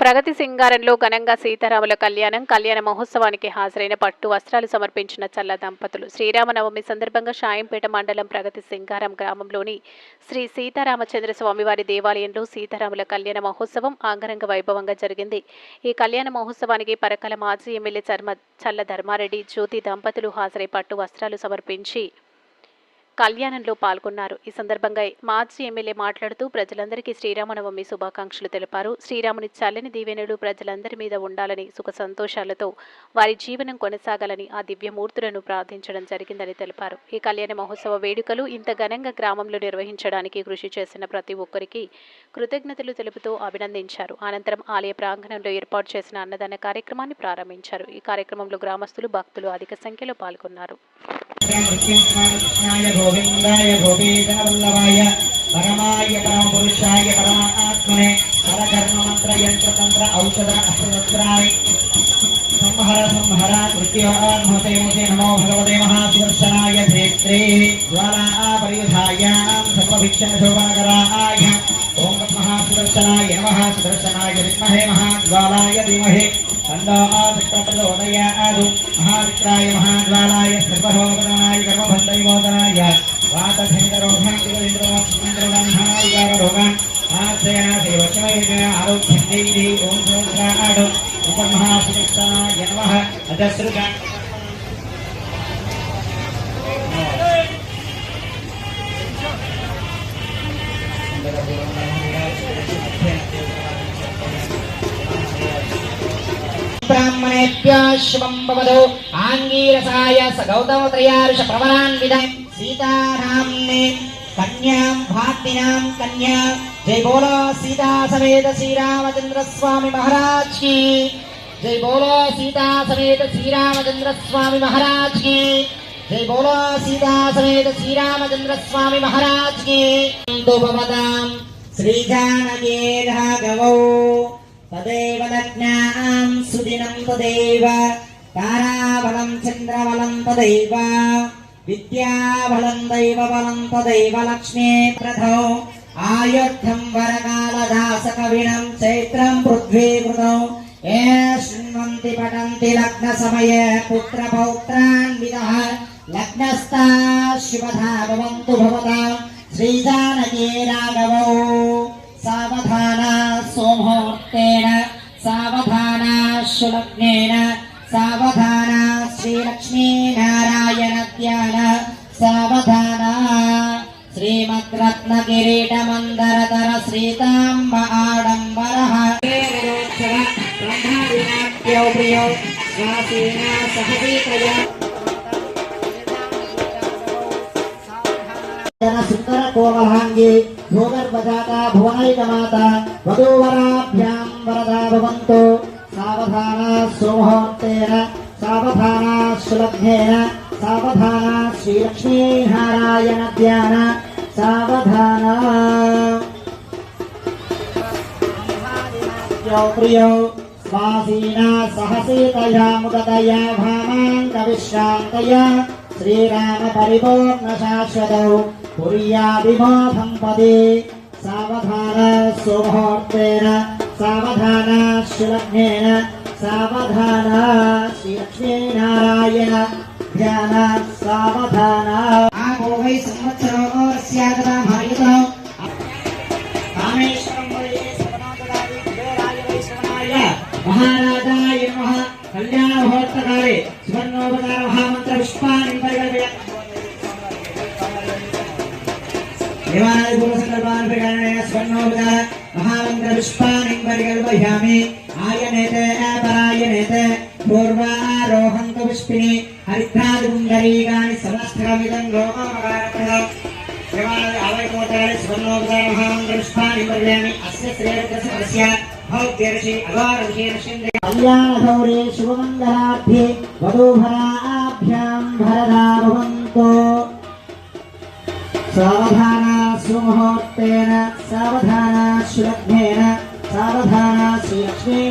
ప్రగతి సింగారంలో ఘనంగా సీతారాముల కళ్యాణం కళ్యాణ మహోత్సవానికి హాజరైన పట్టు వస్త్రాలు సమర్పించిన చల్ల దంపతులు. శ్రీరామనవమి సందర్భంగా షాయంపేట మండలం ప్రగతి సింగారం గ్రామంలోని శ్రీ సీతారామచంద్ర స్వామివారి దేవాలయంలో సీతారాముల కళ్యాణ మహోత్సవం ఆంగరంగ వైభవంగా జరిగింది. ఈ కళ్యాణ మహోత్సవానికి పరకల మాజీ ఎమ్మెల్యే చర్మ చల్ల ధర్మారెడ్డి జ్యోతి దంపతులు హాజరై పట్టు వస్త్రాలు సమర్పించి కళ్యాణంలో పాల్గొన్నారు. ఈ సందర్భంగా మాజీ ఎమ్మెల్యే మాట్లాడుతూ ప్రజలందరికీ శ్రీరామనవమి శుభాకాంక్షలు తెలిపారు. శ్రీరాముని చల్లని దీవెనలు ప్రజలందరి మీద ఉండాలని సుఖ సంతోషాలతో వారి జీవనం కొనసాగాలని ఆ దివ్యమూర్తులను ప్రార్థించడం జరిగిందని తెలిపారు. ఈ కళ్యాణ మహోత్సవ వేడుకలు ఇంత ఘనంగా గ్రామంలో నిర్వహించడానికి కృషి చేసిన ప్రతి ఒక్కరికి కృతజ్ఞతలు తెలుపుతూ అభినందించారు. అనంతరం ఆలయ ప్రాంగణంలో ఏర్పాటు చేసిన అన్నదాన కార్యక్రమాన్ని ప్రారంభించారు. ఈ కార్యక్రమంలో గ్రామస్తులు భక్తులు అధిక సంఖ్యలో పాల్గొన్నారు. కృష్ణాయ గోవిందాయ గోపీజనవల్లభాయ పరమాయ పరమపురుషాయ పరమాత్మనే పరకర్మమంత్ర యంత్రతంత్ర ఔషధ అష్టవస్త్రాయ సంహర సంహర తృతీయోహతే నమో భగవతే మహాశివర్శనాయ ధేత్రే జ్వాలా పరియుధాయాం సర్వభిక్షణ శోభనకరాయ ఓం మహాసుదర్శనాయ నమః సుదర్శనాయ విద్మహే మహాజ్వాలాయ ధీమహే. తన్నో మహావిత్రాయ మహాజ్వాలాయ సర్వభోగనాయ కర్మబంధవిమోదనాయ వాతభేదరోగాన్ ఆశ్రయనాశైవచమయ ఆరోగ్యం దేవి ఓం సోగ్రాడు ఉపమహాసుదర్శనాయ నమః అజస్రుగా బ్రాహ్మణేభ్యः శుభం భవతు ఆంగీరసాయ స గౌతమత్రయారుష ప్రవరాన్విద సీతారామ్నే కన్యాం భాగ్నినాం కన్యా. జై బోలో సీతా సమేత శ్రీరామచంద్ర స్వామి మహారాజ్కి జై బోలో సీతా సమేత శ్రీరామచంద్ర స్వామి మహారాజ్కి జై బోలో సీతా సమేత శ్రీరామచంద్ర స్వామి మహారాజ్కి భవతాం శ్రీజానకే రాఘవౌ. తదేవ లగ్నాం సుదినం తదేవ. తారాబలం చంద్రబలం తదైవ. విద్యాబలం దైవబలం తదైవ లక్ష్మీ ప్రథౌ ఆయుద్ధం వరకాలదాస కవిణం చైత్రం పృథ్వీకృతౌ ఏ శృణ్వంతి పఠంతి లగ్న సమయే పుత్ర పౌత్రాన్వితః లగ్నస్థా శుభధా భవంతు భవతా శ్రీజానకీ రాఘవౌ సావధాన సోమోర్తేన సావధాన శులగ్నేన సావధాన శ్రీలక్ష్మీనారాయణ ధ్యాన किरीटमंदर तर श्रीतांब आडंबर सुंदर कोमलांगी भोगर बजाता भुवनै गमाता वधूवराभ्यां वरदा भवन्तु। सावधाना सोमोहूर्तेन सावधाना सुलभ्येन सावधाना श्रीलक्ष्मीहारायण ध्यान सावधान ప్రియో స్వాసీన సహసీతయా ముదతయా భామాంగ విశ్రాంతయా శ్రీరామ పరిపూర్ణ శాశ్వతౌ పుర్యాభిమోధం పదే. సావధాన సుముహూర్తేన సావధాన శులగ్నేన సావధాన శ్రీలక్ష్మీనారాయణ ధ్యాన సావధాన. ఆగో వై సంవత్సరో మహారాజాయ నమ. కళ్యాణ ముహూర్తకాలే సువర్ణోపచార మహామంత్ర పుష్పాన్ని పరిగణయ దేవాలయ పూర్వ సంకల్పాన్ని పరిగణయ స్వర్ణోపచార మహామంత్ర పుష్పాన్ని పరిగణయామి ఆయనేతే పరాయనేతే పూర్వారోహంత పుష్పిణి హరిద్రాది సమస్తమిదం లోకమకారప్రదం దేవాలయ ఆలయకోటాలి స్వర్ణోపచార మహామంత్ర పుష్పాన్ని పరిగణయామి అస్య శ్రేయస్య భౌత్యర్షి శుభమంగళాభ్యే వధూభరాభ్యాం భరదా భవంతో సావధాన సుముహూర్తేన సావధాన శులగ్నేన సావధాన శ్రీలక్ష్మీ